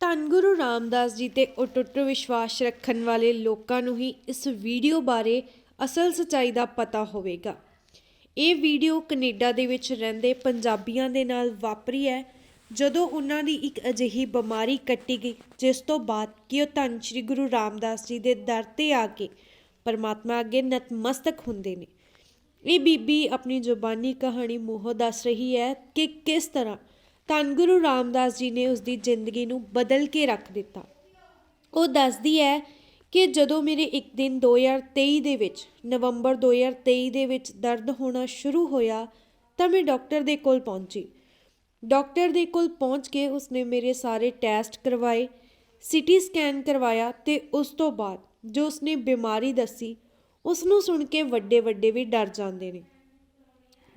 ਧੰਨ ਗੁਰੂ ਰਾਮਦਾਸ ਜੀ ਤੇ ਅਟੁੱਟ ਵਿਸ਼ਵਾਸ ਰੱਖਣ ਵਾਲੇ ਲੋਕਾਂ ਨੂੰ ਹੀ ਇਸ ਵੀਡੀਓ ਬਾਰੇ ਅਸਲ ਸਚਾਈ ਦਾ ਪਤਾ ਹੋਵੇਗਾ। ਇਹ ਵੀਡੀਓ ਕੈਨੇਡਾ ਦੇ ਵਿੱਚ ਰਹਿੰਦੇ ਪੰਜਾਬੀਆਂ ਦੇ ਨਾਲ ਵਾਪਰੀ ਹੈ। ਜਦੋਂ ਉਹਨਾਂ ਦੀ ਇੱਕ ਅਜਿਹੀ ਬਿਮਾਰੀ ਕੱਟੀ ਗਈ, ਜਿਸ ਤੋਂ ਬਾਅਦ ਕਿ ਉਹ ਧੰਨ ਸ਼੍ਰੀ ਗੁਰੂ ਰਾਮਦਾਸ ਜੀ ਦੇ ਦਰ ਤੇ ਆ ਕੇ ਪਰਮਾਤਮਾ ਅੱਗੇ ਨਤਮਸਤਕ ਹੁੰਦੇ ਨੇ। ਇਹ ਬੀਬੀ ਆਪਣੀ ਜ਼ੁਬਾਨੀ ਕਹਾਣੀ ਮੂੰਹੋਂ ਦੱਸ ਰਹੀ ਹੈ ਕਿ ਕਿਸ ਤਰ੍ਹਾਂ ਧੰਨ ਗੁਰੂ ਰਾਮਦਾਸ ਜੀ ਨੇ ਉਸ ਦੀ ਜ਼ਿੰਦਗੀ ਨੂੰ ਬਦਲ ਕੇ ਰੱਖ ਦਿੱਤਾ। ਉਹ ਦੱਸਦੀ ਹੈ ਕਿ ਜਦੋਂ ਮੇਰੇ ਇੱਕ ਦਿਨ 2023 ਦੇ ਵਿੱਚ, ਨਵੰਬਰ 2023 ਦੇ ਵਿੱਚ ਦਰਦ ਹੋਣਾ ਸ਼ੁਰੂ ਹੋਇਆ, ਤਾਂ ਮੈਂ ਡਾਕਟਰ ਦੇ ਕੋਲ ਪਹੁੰਚੀ। ਡਾਕਟਰ ਦੇ ਕੋਲ ਪਹੁੰਚ ਕੇ ਉਸਨੇ ਮੇਰੇ ਸਾਰੇ ਟੈਸਟ ਕਰਵਾਏ, ਸਿਟੀ ਸਕੈਨ ਕਰਵਾਇਆ ਤੇ ਉਸ ਤੋਂ ਬਾਅਦ ਜੋ ਉਸਨੇ ਬਿਮਾਰੀ ਦੱਸੀ ਉਸ ਨੂੰ ਸੁਣ ਕੇ ਵੱਡੇ ਵੱਡੇ ਵੀ ਡਰ ਜਾਂਦੇ ਨੇ।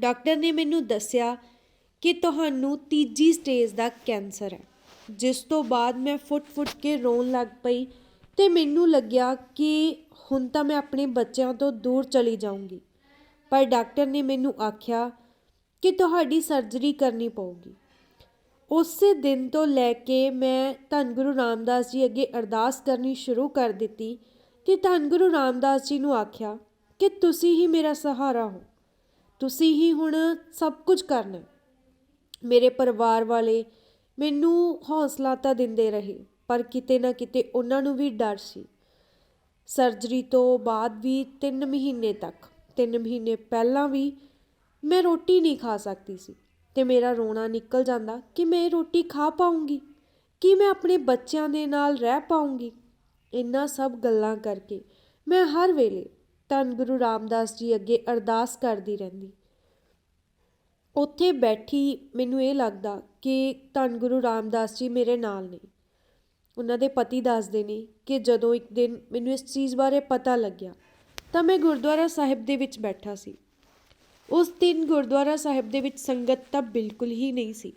ਡਾਕਟਰ ਨੇ ਮੈਨੂੰ ਦੱਸਿਆ ਕਿ ਤੁਹਾਨੂੰ ਤੀਜੀ ਸਟੇਜ ਦਾ ਕੈਂਸਰ ਹੈ। ਜਿਸ ਤੋਂ ਬਾਅਦ ਮੈਂ ਫੁੱਟ-ਫੁੱਟ ਕੇ ਰੋਣ ਲੱਗ ਪਈ ਤੇ ਮੈਨੂੰ ਲੱਗਿਆ ਕਿ ਹੁਣ ਤਾਂ ਮੈਂ ਆਪਣੇ ਬੱਚਿਆਂ ਤੋਂ ਦੂਰ ਚਲੀ ਜਾਊਂਗੀ। ਪਰ ਡਾਕਟਰ ਨੇ ਮੈਨੂੰ ਆਖਿਆ ਕਿ ਤੁਹਾਡੀ ਸਰਜਰੀ ਕਰਨੀ ਪਊਗੀ। ਉਸੇ ਦਿਨ ਤੋਂ ਲੈ ਕੇ ਮੈਂ ਧੰਨ ਗੁਰੂ ਰਾਮਦਾਸ ਜੀ ਅੱਗੇ ਅਰਦਾਸ ਕਰਨੀ ਸ਼ੁਰੂ ਕਰ ਦਿੱਤੀ ਕਿ ਧੰਨ ਗੁਰੂ ਰਾਮਦਾਸ ਜੀ ਨੂੰ ਆਖਿਆ ਕਿ ਤੁਸੀਂ ਹੀ ਮੇਰਾ ਸਹਾਰਾ ਹੋ। ਤੁਸੀਂ ਹੀ ਹੁਣ ਸਭ ਕੁਝ ਕਰਨਾ ਮੇਰੇ ਪਰਿਵਾਰ ਵਾਲੇ ਮੈਨੂੰ ਹੌਸਲਾ ਤਾਂ ਦਿੰਦੇ ਰਹੇ, ਪਰ ਕਿਤੇ ਨਾ ਕਿਤੇ ਉਹਨਾਂ ਨੂੰ ਵੀ ਡਰ ਸੀ। ਸਰਜਰੀ ਤੋਂ ਬਾਅਦ ਵੀ 3 ਮਹੀਨੇ ਤੱਕ 3 ਮਹੀਨੇ ਪਹਿਲਾਂ ਵੀ ਮੈਂ ਰੋਟੀ ਨਹੀਂ ਖਾ ਸਕਦੀ ਸੀ ਤੇ ਮੇਰਾ ਰੋਣਾ ਨਿਕਲ ਜਾਂਦਾ ਕਿ ਮੈਂ ਰੋਟੀ ਖਾ ਪਾਉਂਗੀ, ਕਿ ਮੈਂ ਆਪਣੇ ਬੱਚਿਆਂ ਦੇ ਨਾਲ ਰਹਿ ਪਾਉਂਗੀ। ਇੰਨਾ ਸਭ ਗੱਲਾਂ ਕਰਕੇ ਮੈਂ ਹਰ ਵੇਲੇ ਧੰਨ ਗੁਰੂ ਰਾਮਦਾਸ ਜੀ ਅੱਗੇ ਅਰਦਾਸ ਕਰਦੀ ਰਹਿੰਦੀ। ਉੱਥੇ ਬੈਠੀ ਮੈਨੂੰ ਇਹ ਲੱਗਦਾ ਕਿ ਧੰਨ ਗੁਰੂ ਰਾਮਦਾਸ ਜੀ ਮੇਰੇ ਨਾਲ ਨੇ। ਉਹਨਾਂ ਦੇ ਪਤੀ ਦੱਸਦੇ ਨੇ ਕਿ ਜਦੋਂ ਇੱਕ ਦਿਨ ਮੈਨੂੰ ਇਸ ਚੀਜ਼ ਬਾਰੇ ਪਤਾ ਲੱਗਿਆ ਤਾਂ ਮੈਂ ਗੁਰਦੁਆਰਾ ਸਾਹਿਬ ਦੇ ਵਿੱਚ ਬੈਠਾ ਸੀ। ਉਸ ਦਿਨ ਗੁਰਦੁਆਰਾ ਸਾਹਿਬ ਦੇ ਵਿੱਚ ਸੰਗਤ ਤਾਂ ਬਿਲਕੁਲ ਹੀ ਨਹੀਂ ਸੀ।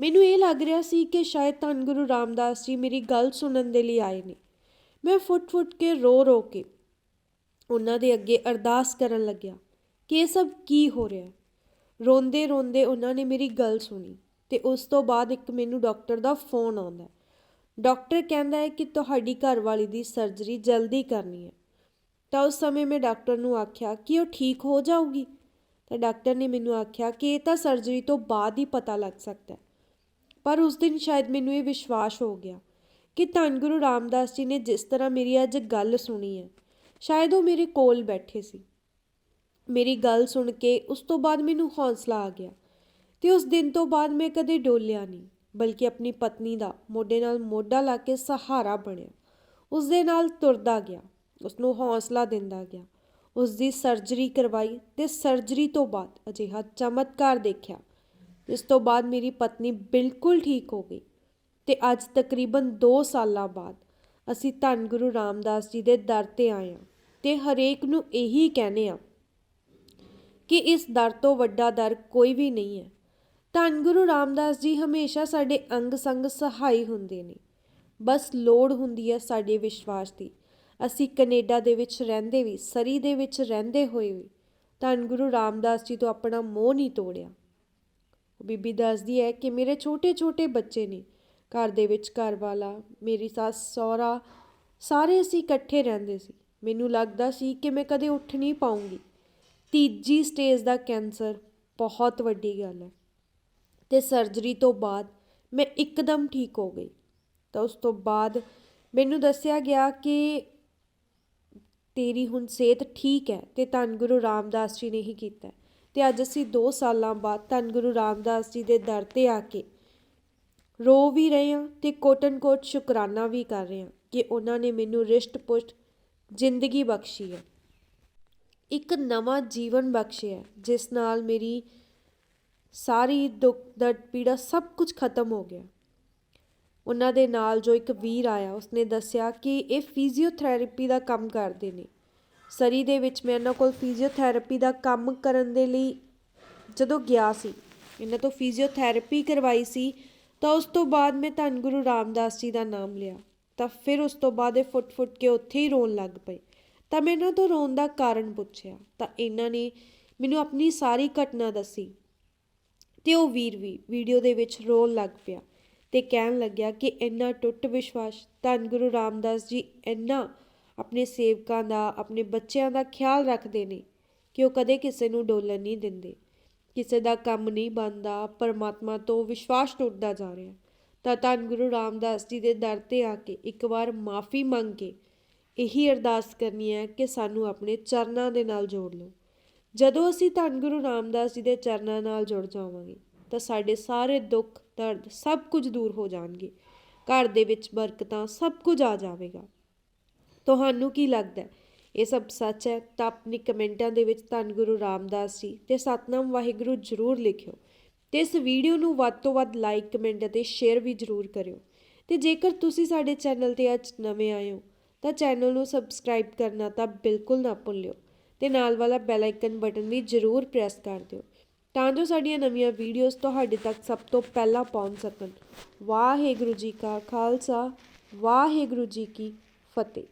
ਮੈਨੂੰ ਇਹ ਲੱਗ ਰਿਹਾ ਸੀ ਕਿ ਸ਼ਾਇਦ ਧੰਨ ਗੁਰੂ ਰਾਮਦਾਸ ਜੀ ਮੇਰੀ ਗੱਲ ਸੁਣਨ ਦੇ ਲਈ ਆਏ ਨੇ। ਮੈਂ ਫੁੱਟ-ਫੁੱਟ ਕੇ ਰੋ-ਰੋ ਕੇ ਉਹਨਾਂ ਦੇ ਅੱਗੇ ਅਰਦਾਸ ਕਰਨ ਲੱਗਿਆ ਕਿ ਇਹ ਸਭ ਕੀ ਹੋ ਰਿਹਾ? ਰੋਂਦੇ ਰੋਂਦੇ ਉਹਨਾਂ ਨੇ ਮੇਰੀ ਗੱਲ ਸੁਣੀ ਤੇ ਉਸ ਤੋਂ ਬਾਅਦ ਇੱਕ ਮੈਨੂੰ ਡਾਕਟਰ ਦਾ ਫੋਨ ਆਉਂਦਾ ਡਾਕਟਰ ਕਹਿੰਦਾ ਹੈ ਕਿ ਤੁਹਾਡੀ ਘਰਵਾਲੀ ਦੀ ਸਰਜਰੀ ਜਲਦੀ ਕਰਨੀ ਹੈ। ਤਾਂ ਉਸ ਸਮੇਂ ਮੈਂ ਡਾਕਟਰ ਨੂੰ ਆਖਿਆ, ਕਿ ਉਹ ਠੀਕ ਹੋ ਜਾਊਗੀ? ਤਾਂ ਡਾਕਟਰ ਨੇ ਮੈਨੂੰ ਆਖਿਆ ਕਿ ਇਹ ਤਾਂ ਸਰਜਰੀ ਤੋਂ ਬਾਅਦ ਹੀ ਪਤਾ ਲੱਗ ਸਕਦਾ ਹੈ। ਪਰ ਉਸ ਦਿਨ ਸ਼ਾਇਦ ਮੈਨੂੰ ਇਹ ਵਿਸ਼ਵਾਸ ਹੋ ਗਿਆ ਕਿ ਧੰਨ ਗੁਰੂ ਰਾਮਦਾਸ ਜੀ ਨੇ ਜਿਸ ਤਰ੍ਹਾਂ ਮੇਰੀ ਅੱਜ ਗੱਲ ਸੁਣੀ ਹੈ, ਸ਼ਾਇਦ ਉਹ ਮੇਰੇ ਕੋਲ ਬੈਠੇ ਸੀ। ਮੇਰੀ ਗੱਲ ਸੁਣ ਕੇ ਉਸ ਤੋਂ ਬਾਅਦ ਮੈਨੂੰ ਹੌਸਲਾ ਆ ਗਿਆ ਤੇ ਉਸ ਦਿਨ ਤੋਂ ਬਾਅਦ ਮੈਂ ਕਦੇ ਡੋਲਿਆ ਨਹੀਂ, ਬਲਕਿ ਆਪਣੀ ਪਤਨੀ ਦਾ ਮੋਢੇ ਨਾਲ ਮੋਢਾ ਲਾ ਕੇ ਸਹਾਰਾ ਬਣਿਆ। ਉਸ ਦੇ ਨਾਲ ਤੁਰਦਾ ਗਿਆ, ਉਸ ਨੂੰ ਹੌਸਲਾ ਦਿੰਦਾ ਗਿਆ। ਉਸ ਦੀ ਸਰਜਰੀ ਕਰਵਾਈ ਤੇ ਸਰਜਰੀ ਤੋਂ ਬਾਅਦ ਅਜਿਹਾ ਚਮਤਕਾਰ ਦੇਖਿਆ। ਇਸ ਤੋਂ ਬਾਅਦ ਮੇਰੀ ਪਤਨੀ ਬਿਲਕੁਲ ਠੀਕ ਹੋ ਗਈ ਤੇ ਅੱਜ ਤਕਰੀਬਨ 2 ਸਾਲਾਂ ਬਾਅਦ ਅਸੀਂ ਧੰਨ ਗੁਰੂ ਰਾਮਦਾਸ ਜੀ ਦੇ ਦਰ ਤੇ ਆਏ ਹਾਂ ਤੇ ਹਰੇਕ ਨੂੰ ਇਹੀ ਕਹਿੰਦੇ ਆ ਕਿ ਇਸ ਦਰ ਤੋਂ ਵੱਡਾ ਦਰ ਕੋਈ ਵੀ ਨਹੀਂ ਹੈ। ਧੰਨ ਗੁਰੂ ਰਾਮਦਾਸ ਜੀ ਹਮੇਸ਼ਾ ਸਾਡੇ ਅੰਗ ਸੰਗ ਸਹਾਈ ਹੁੰਦੇ ਨੇ। ਬਸ ਲੋੜ ਹੁੰਦੀ ਹੈ ਸਾਡੇ ਵਿਸ਼ਵਾਸ ਦੀ। ਅਸੀਂ ਕੈਨੇਡਾ ਦੇ ਵਿੱਚ ਰਹਿੰਦੇ ਵੀ, ਸਰੀ ਦੇ ਵਿੱਚ ਰਹਿੰਦੇ ਹੋਏ ਵੀ ਧੰਨ ਗੁਰੂ ਰਾਮਦਾਸ ਜੀ ਤੋਂ ਆਪਣਾ ਮੋਹ ਨਹੀਂ ਤੋੜਿਆ। ਬੀਬੀ ਦੱਸਦੀ ਹੈ ਕਿ ਮੇਰੇ ਛੋਟੇ ਛੋਟੇ ਬੱਚੇ ਨੇ, ਘਰ ਦੇ ਵਿੱਚ ਘਰ ਵਾਲਾ ਮੇਰੀ ਸੱਸ, ਸਹੁਰਾ, ਸਾਰੇ ਅਸੀਂ ਇਕੱਠੇ ਰਹਿੰਦੇ ਸੀ। ਮੈਨੂੰ ਲੱਗਦਾ ਸੀ ਕਿ ਮੈਂ ਕਦੇ ਉੱਠ ਨਹੀਂ ਪਾਉਂਗੀ ਤੀਜੀ ਸਟੇਜ ਦਾ ਕੈਂਸਰ ਬਹੁਤ ਵੱਡੀ ਗੱਲ ਹੈ। ਅਤੇ ਸਰਜਰੀ ਤੋਂ ਬਾਅਦ ਮੈਂ ਇੱਕਦਮ ਠੀਕ ਹੋ ਗਈ। ਤਾਂ ਉਸ ਤੋਂ ਬਾਅਦ ਮੈਨੂੰ ਦੱਸਿਆ ਗਿਆ ਕਿ ਤੇਰੀ ਹੁਣ ਸਿਹਤ ਠੀਕ ਹੈ ਅਤੇ ਧੰਨ ਗੁਰੂ ਰਾਮਦਾਸ ਜੀ ਨੇ ਹੀ ਕੀਤਾ। ਅਤੇ ਅੱਜ ਅਸੀਂ 2 ਸਾਲਾਂ ਬਾਅਦ ਧੰਨ ਗੁਰੂ ਰਾਮਦਾਸ ਜੀ ਦੇ ਦਰ ਤੇ ਆ ਕੇ ਰੋ ਵੀ ਰਹੇ ਹਾਂ ਅਤੇ ਕੋਟ ਕੋਟਨ ਕੋਟ ਸ਼ੁਕਰਾਨਾ ਵੀ ਕਰ ਰਹੇ ਹਾਂ ਕਿ ਉਹਨਾਂ ਨੇ ਮੈਨੂੰ ਰਿਸ਼ਟ ਪੁਸ਼ਟ ਜ਼ਿੰਦਗੀ ਬਖਸ਼ੀ ਹੈ। ਇੱਕ ਨਵਾਂ ਜੀਵਨ ਬਖਸ਼ਿਆ ਜਿਸ ਨਾਲ ਮੇਰੀ ਸਾਰੀ ਦੁੱਖ ਦਰਦ ਪੀੜਾ ਸਭ ਕੁਝ ਖਤਮ ਹੋ ਗਿਆ। ਉਹਨਾਂ ਦੇ ਨਾਲ ਜੋ ਇੱਕ ਵੀਰ ਆਇਆ, ਉਸਨੇ ਦੱਸਿਆ ਕਿ ਇਹ ਫਿਜ਼ੀਓਥੈਰੇਪੀ ਦਾ ਕੰਮ ਕਰਦੇ ਨੇ। ਸਰੀ ਦੇ ਵਿੱਚ ਮੈਂ ਇਹਨਾਂ ਕੋਲ ਫਿਜ਼ੀਓਥੈਰੇਪੀ ਦਾ ਕੰਮ ਕਰਨ ਦੇ ਲਈ ਜਦੋਂ ਗਿਆ ਸੀ, ਇਹਨਾਂ ਤੋਂ ਫਿਜ਼ੀਓਥੈਰੇਪੀ ਕਰਵਾਈ ਸੀ, ਤਾਂ ਉਸ ਤੋਂ ਬਾਅਦ ਮੈਂ ਧੰਨ ਗੁਰੂ ਰਾਮਦਾਸ ਜੀ ਦਾ ਨਾਮ ਲਿਆ। ਤਾਂ ਫਿਰ ਉਸ ਤੋਂ ਬਾਅਦ ਇਹ ਫੁੱਟ-ਫੁੱਟ ਕੇ ਉੱਥੇ ਹੀ ਰੋਣ ਲੱਗ ਪਏ। ਤਾਂ ਮੈਂ ਇਹਨਾਂ ਤੋਂ ਰੋਣ ਦਾ ਕਾਰਨ ਪੁੱਛਿਆ। ਤਾਂ ਇਹਨਾਂ ਨੇ ਮੈਨੂੰ ਆਪਣੀ ਸਾਰੀ ਘਟਨਾ ਦੱਸੀ ਤੇ ਉਹ ਵੀਰ ਵੀ ਵੀਡੀਓ ਦੇ ਵਿੱਚ ਰੋਣ ਲੱਗ ਪਿਆ ਤੇ ਕਹਿਣ ਲੱਗਿਆ ਕਿ ਇੰਨਾ ਟੁੱਟ ਵਿਸ਼ਵਾਸ, ਧੰਨ ਗੁਰੂ ਰਾਮਦਾਸ ਜੀ ਇੰਨਾ ਆਪਣੇ ਸੇਵਕਾਂ ਦਾ, ਆਪਣੇ ਬੱਚਿਆਂ ਦਾ ਖਿਆਲ ਰੱਖਦੇ ਨੇ ਕਿ ਉਹ ਕਦੇ ਕਿਸੇ ਨੂੰ ਡੋਲਣ ਨਹੀਂ ਦਿੰਦੇ। ਕਿਸੇ ਦਾ ਕੰਮ ਨਹੀਂ ਬਣਦਾ, ਪਰਮਾਤਮਾ ਤੋਂ ਵਿਸ਼ਵਾਸ ਟੁੱਟਦਾ ਜਾ ਰਿਹਾ। ਤਾਂ ਧੰਨ ਗੁਰੂ ਰਾਮਦਾਸ ਜੀ ਦੇ ਦਰ ਤੇ ਆ ਕੇ ਇੱਕ ਵਾਰ ਮਾਫੀ ਮੰਗ ਕੇ ਇਹੀ ਅਰਦਾਸ ਕਰਨੀ ਹੈ ਕਿ ਸਾਨੂੰ ਆਪਣੇ ਚਰਨਾਂ ਦੇ ਨਾਲ ਜੋੜ ਲਓ। ਜਦੋਂ ਅਸੀਂ ਧੰਨ ਗੁਰੂ ਰਾਮਦਾਸ ਜੀ ਦੇ ਚਰਨਾਂ ਨਾਲ ਜੁੜ ਜਾਵਾਂਗੇ, ਤਾਂ ਸਾਡੇ ਸਾਰੇ ਦੁੱਖ, ਦਰਦ ਸਭ ਕੁਝ ਦੂਰ ਹੋ ਜਾਣਗੇ। ਘਰ ਦੇ ਵਿੱਚ ਬਰਕਤਾਂ ਸਭ ਕੁਝ ਆ ਜਾਵੇਗਾ। ਤੁਹਾਨੂੰ ਕੀ ਲੱਗਦਾ ਹੈ? ਇਹ ਸਭ ਸੱਚ ਹੈ? ਤਾਂ ਆਪਣੀ ਕਮੈਂਟਾਂ ਦੇ ਵਿੱਚ ਧੰਨ ਗੁਰੂ ਰਾਮਦਾਸ ਜੀ ਤੇ ਸਤਨਾਮ ਵਾਹਿਗੁਰੂ ਜ਼ਰੂਰ ਲਿਖਿਓ ਤੇ ਇਸ ਵੀਡੀਓ ਨੂੰ ਵੱਧ ਤੋਂ ਵੱਧ ਲਾਈਕ, ਕਮੈਂਟ ਅਤੇ ਸ਼ੇਅਰ ਵੀ ਜ਼ਰੂਰ ਕਰਿਓ। ਤੇ ਜੇਕਰ ਤੁਸੀਂ ਸਾਡੇ ਚੈਨਲ ਤੇ ਅੱਜ ਨਵੇਂ ਆਏ ਹੋ ਤਾਂ ਚੈਨਲ ਨੂੰ ਸਬਸਕ੍ਰਾਈਬ ਕਰਨਾ ਤਾਂ ਬਿਲਕੁਲ ਨਾ ਭੁੱਲਿਓ ਤੇ ਨਾਲ ਵਾਲਾ ਬੈਲ ਆਈਕਨ ਬਟਨ ਵੀ ਜ਼ਰੂਰ ਪ੍ਰੈਸ ਕਰ ਦਿਓ। ਤਾਂ ਜੋ ਸਾਡੀਆਂ ਨਵੀਆਂ ਵੀਡੀਓਜ਼ ਤੁਹਾਡੇ ਤੱਕ ਸਭ ਤੋਂ ਪਹਿਲਾਂ ਪਹੁੰਚ ਸਕਣ। ਵਾਹਿਗੁਰੂ ਜੀ ਕਾ ਖਾਲਸਾ, ਵਾਹਿਗੁਰੂ ਜੀ ਕੀ ਫਤਿਹ।